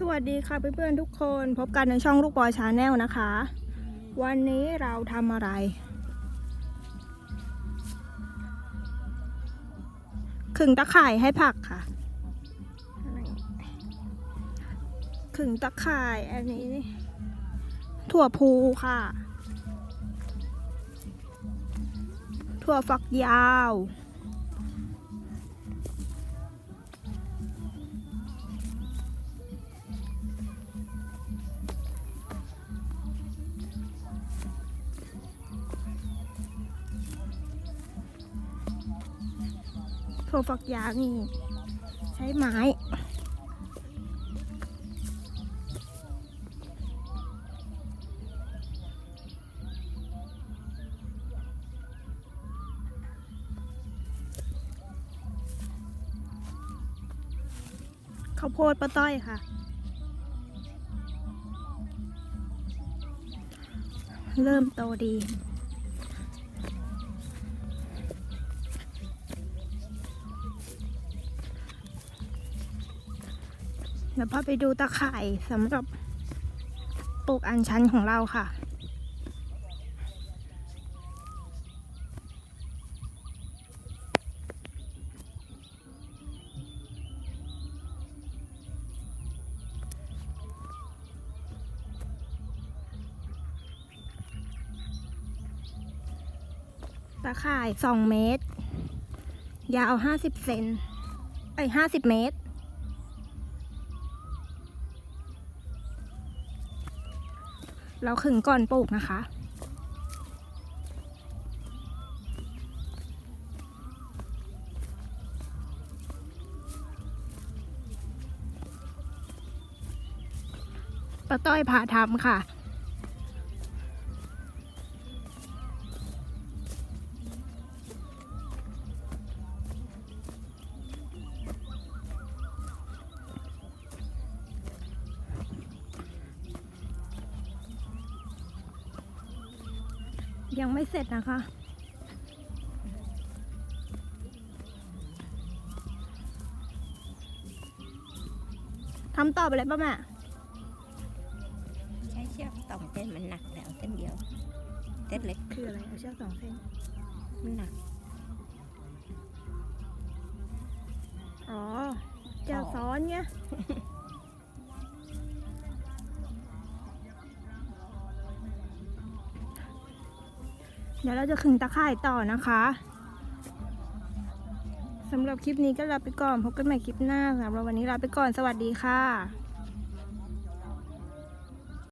สวัสดีค่ะเพื่อนๆทุกคนพบกันในช่องลูกบอยชาแนลนะคะ วันนี้เราทำอะไร ขึงตะข่ายให้ผักค่ะ ขึงตะข่ายอันนี้ ถั่วพูค่ะ ถั่วฝักยาว ถั่วฝักยาวนี่ ใช้ไม้ ข้าวโพดป้าต้อยค่ะ เริ่มโตดี เดี๋ยวพาไปดูตะข่ายสำหรับปลูกอัญชันของเราค่ะ ตะข่ายสองเมตร ยาวห้าสิบเซนไอ้ห้าสิบเมตร เราขึงก่อนปลูกนะคะ ป้าต้อยพาทำค่ะ ยังไม่เสร็จนะคะ ทำต่อไปเลยป้าแม่ ใช้เชือกสองเส้นมันหนักแล้วเส้นเดียว เส้นเล็กคืออะไรเอาเชือกสองเส้น มันหนัก อ๋อจะซ้อนเงี้ย เดี๋ยวเราจะขึงตะข่ายต่อนะคะสำหรับคลิปนี้ก็ลาไปก่อน พบกันใหม่คลิปหน้าสำหรับวันนี้ลาไปก่อนสวัสดีค่ะ